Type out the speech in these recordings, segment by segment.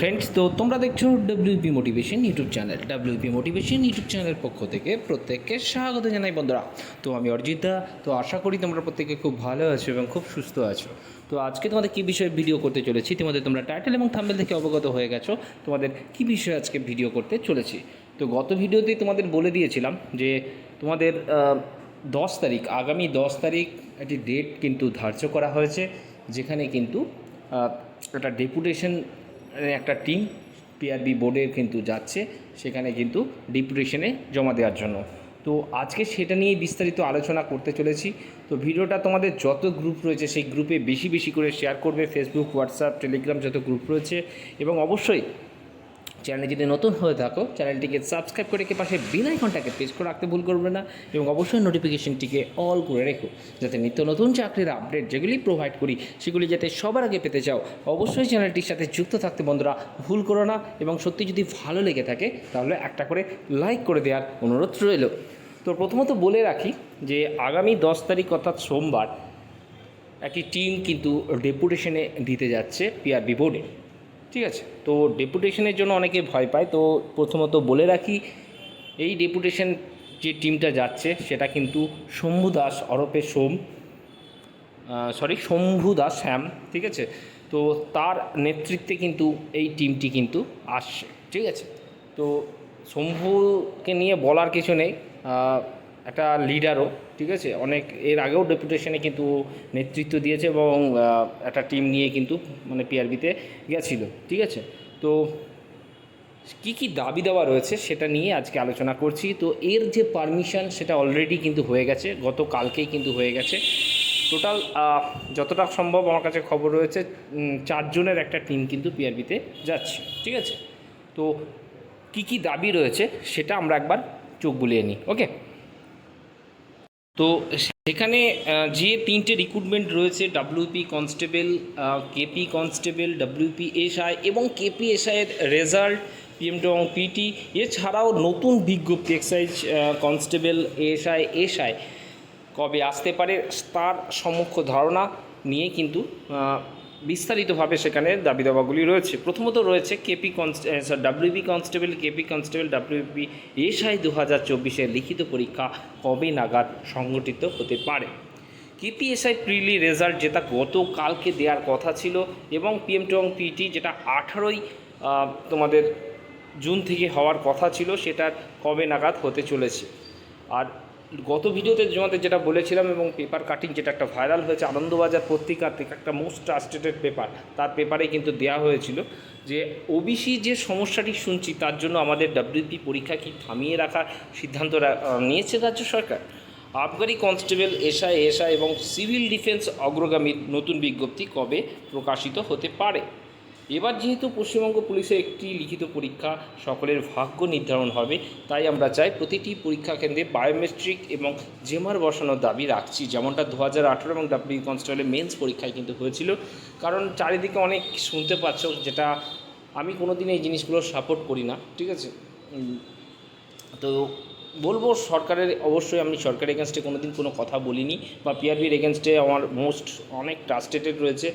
Friends তো তোমরা দেখছ WP motivation YouTube channel WP motivation YouTube চ্যানেলের পক্ষ থেকে প্রত্যেককে স্বাগত জানাই বন্ধুরা। তো আমি অর্জিতা, তো আশা করি তোমরা প্রত্যেকে খুব ভালো আছো এবং খুব সুস্থ আছো। তো আজকে তোমাদের কী বিষয়ে ভিডিও করতে চলেছি, তোমাদের তোমরা টাইটেল এবং থাম্বেল থেকে অবগত হয়ে গেছো, তোমাদের কী বিষয়ে আজকে ভিডিও করতে চলেছি। তো গত ভিডিওতেই তোমাদের বলে দিয়েছিলাম যে তোমাদের দশ তারিখ, আগামী দশ তারিখ একটি ডেট কিন্তু ধার্য করা হয়েছে, যেখানে কিন্তু একটা ডেপুটেশন একটা টিম পিআরবি বোর্ডের কিন্তু যাচ্ছে, সেখানে কিন্তু ডিপুটেশনে জমা দেওয়ার জন্য। তো আজকে সেটা নিয়ে বিস্তারিত আলোচনা করতে চলেছি। তো ভিডিওটা তোমাদের যত গ্রুপ রয়েছে, সেই গ্রুপে বেশি বেশি করে শেয়ার করবে ফেসবুক হোয়াটসঅ্যাপ টেলিগ্রাম যত গ্রুপ রয়েছে। এবং অবশ্যই চ্যানেলে যদি নতুন হয়ে থাকো, চ্যানেলটিকে সাবস্ক্রাইব করে রেখে পাশে বেল আইকনটাকে প্রেস করে রাখতে ভুল করবে না এবং অবশ্যই নোটিফিকেশনটিকে অল করে রেখো, যাতে নিত্য নতুন চাকরির আপডেট যেগুলি প্রোভাইড করি, সেগুলি যাতে সবার আগে পেতে চাও। অবশ্যই চ্যানেলটির সাথে যুক্ত থাকতে বন্ধুরা ভুল করো না এবং সত্যি যদি ভালো লেগে থাকে, তাহলে একটা করে লাইক করে দেওয়ার অনুরোধ রইল। তো প্রথমত বলে রাখি যে আগামী দশ তারিখ অর্থাৎ সোমবার, একটি টিম কিন্তু ডেপুটেশনে দিতে যাচ্ছে পিআরবি বোর্ডে ঠিক আছে। তো ডেপুটেশনের জন্য অনেকে ভয় পায়। তো প্রথমত বলে রাখি, এই ডেপুটেশন যে টিমটা যাচ্ছে, সেটা কিন্তু শম্ভু দাস, অরপে সোম সরি শম্ভু দাস শ্যাম, ঠিক আছে? তো তার নেতৃত্বে কিন্তু এই টিমটি কিন্তু আসছে, ঠিক আছে? তো শম্ভুকে নিয়ে বলার কিছু নেই। একটা লিডারও ঠিক আছে? অনেক, এর আগেও ডেপুটেশনে কিন্তু নেতৃত্ব দিয়েছে এবং একটা টিম নিয়ে কিন্তু মানে পিআরবিতে গেছিল, ঠিক আছে? তো কী কী দাবি দেওয়া রয়েছে সেটা নিয়ে আজকে আলোচনা করছি। তো এর যে পারমিশন সেটা অলরেডি কিন্তু হয়ে গেছে গত কালকেই কিন্তু হয়ে গেছে। টোটাল যতটা সম্ভব আমার কাছে খবর রয়েছে চারজনের একটা টিম কিন্তু পিআরবিতে যাচ্ছে, ঠিক আছে? তো কী কী দাবি রয়েছে সেটা আমরা একবার চোখ বুলিয়ে নিই ওকে তো সেখানে যে তিনটে রিক্রুটমেন্ট রয়েছে WP constable KP constable WP SI এবং কেপি এসআইয়ের রেজাল্ট পিএম এবং পিটি এছাড়াও নতুন বিজ্ঞপ্তি এক্সাইজ কনস্টেবল এসআই এসআই কবে আসতে পারে, তার সমক্ষ ধারণা নিয়ে কিন্তু বিস্তারিতভাবে সেখানে দাবি দাবাগুলি রয়েছে। প্রথমত রয়েছে KP কনস্টে WB constable KP constable WB SI দু হাজার চব্বিশের লিখিত পরীক্ষা কবে নাগাদ সংগঠিত হতে পারে? কেপিএসআই প্রিলি রেজাল্ট যেটা গতকালকে দেওয়ার কথা ছিল এবং পিএম টং পিটি যেটা আঠারোই তোমাদের জুন থেকে হওয়ার কথা ছিল সেটার কবে নাগাদ হতে চলেছে। আর গত ভিডিওতে তোমাদের যেটা বলেছিলাম এবং পেপার কাটিং যেটা একটা ভাইরাল হয়েছে, আনন্দবাজার পত্রিকা থেকে একটা মোস্ট ট্রাস্টেড পেপার তার পেপারে কিন্তু দেওয়া হয়েছিল যে ওবিসি যে সমস্যাটি শুনছি, তার জন্য আমাদের ডাব্লিউপি পরীক্ষা কি থামিয়ে রাখার সিদ্ধান্ত নিয়েছে রাজ্য সরকার? আবগারি কনস্টেবল এসআই এসআই এবং সিভিল ডিফেন্স অগ্রগামী নতুন বিজ্ঞপ্তি কবে প্রকাশিত হতে পারে? এবার যেহেতু পশ্চিমবঙ্গ পুলিশের একটি লিখিত পরীক্ষা, সকলের ভাগ্য নির্ধারণ হবে, তাই আমরা চাই প্রতিটি পরীক্ষা কেন্দ্রে বায়োমেট্রিক এবং জেমার বসানোর দাবি রাখছি। যেমনটা দু হাজার আঠেরো এবং ডাব্লিউ কনস্টেবলের মেন্স পরীক্ষায় কিন্তু হয়েছিল। কারণ চারিদিকে অনেক শুনতে পাচ্ছ যেটা আমি কোনো দিন এই জিনিসগুলো সাপোর্ট করি না, ঠিক আছে? তো বলব সরকারের, অবশ্যই আমি সরকারের এগেনস্টে কোনো দিন কোনো কথা বলিনি বা পিআরবির এগেনস্টে আমার মোস্ট অনেক ট্রাস্টেটেড রয়েছে।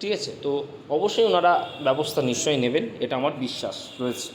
ঠিক আছে? তো অবশ্যই ওনারা ব্যবস্থা নিশ্চয়ই নেবেন, এটা আমার বিশ্বাস রয়েছে।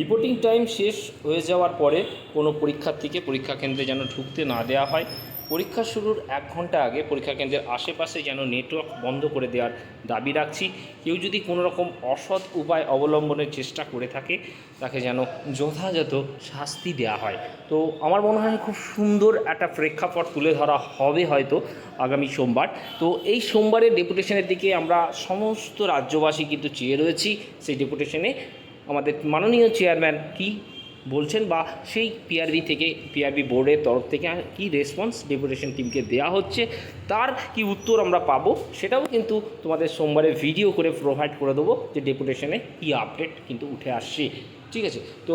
রিপোর্টিং টাইম শেষ হয়ে যাওয়ার পরে কোনো পরীক্ষার্থীকে পরীক্ষা কেন্দ্রে যেন ঢুকতে না দেওয়া হয় পরীক্ষা শুরুর এক ঘণ্টা আগে পরীক্ষা কেন্দ্রের আশেপাশে যেন নেটওয়ার্ক বন্ধ করে দেওয়ার দাবি রাখছি। কেউ যদি কোনো রকম অসৎ উপায় অবলম্বনের চেষ্টা করে থাকে, তাকে যেন যথাযথ শাস্তি দেওয়া হয়। তো আমার মনে হয় খুব সুন্দর একটা প্রেক্ষাপট তুলে ধরা হবে হয়তো আগামী সোমবার। তো এই সোমবারের ডেপুটেশনের দিকে আমরা সমস্ত রাজ্যবাসী কিন্তু চেয়ে রয়েছি। সেই ডেপুটেশনে আমাদের মাননীয় চেয়ারম্যান কি বলছেন বা সেই পিআরবি থেকে পিআরবি বোর্ডের তরফ থেকে কি রেসপন্স ডেপুটেশন টিমকে দেওয়া হচ্ছে, তার কি উত্তর আমরা পাবো সেটাও কিন্তু তোমাদের সোমবারে ভিডিও করে প্রোভাইড করে দেবো যে ডেপুটেশনে কী আপডেট কিন্তু উঠে আসছে। ঠিক আছে? তো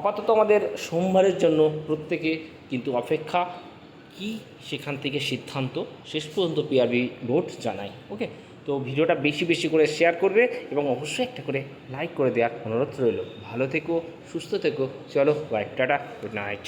আপাতত আমাদের সোমবারের জন্য প্রত্যেকে কিন্তু অপেক্ষা, কি সেখান থেকে সিদ্ধান্ত? শেষ পর্যন্ত পিআরবি বোর্ড জানায় ওকে তো ভিডিওটা বেশি বেশি করে শেয়ার করবে এবং অবশ্যই একটা করে লাইক করে দেওয়ার অনুরোধ রইল। ভালো থেকো, সুস্থ থেকো, চলো বাই টাটা গুড নাইট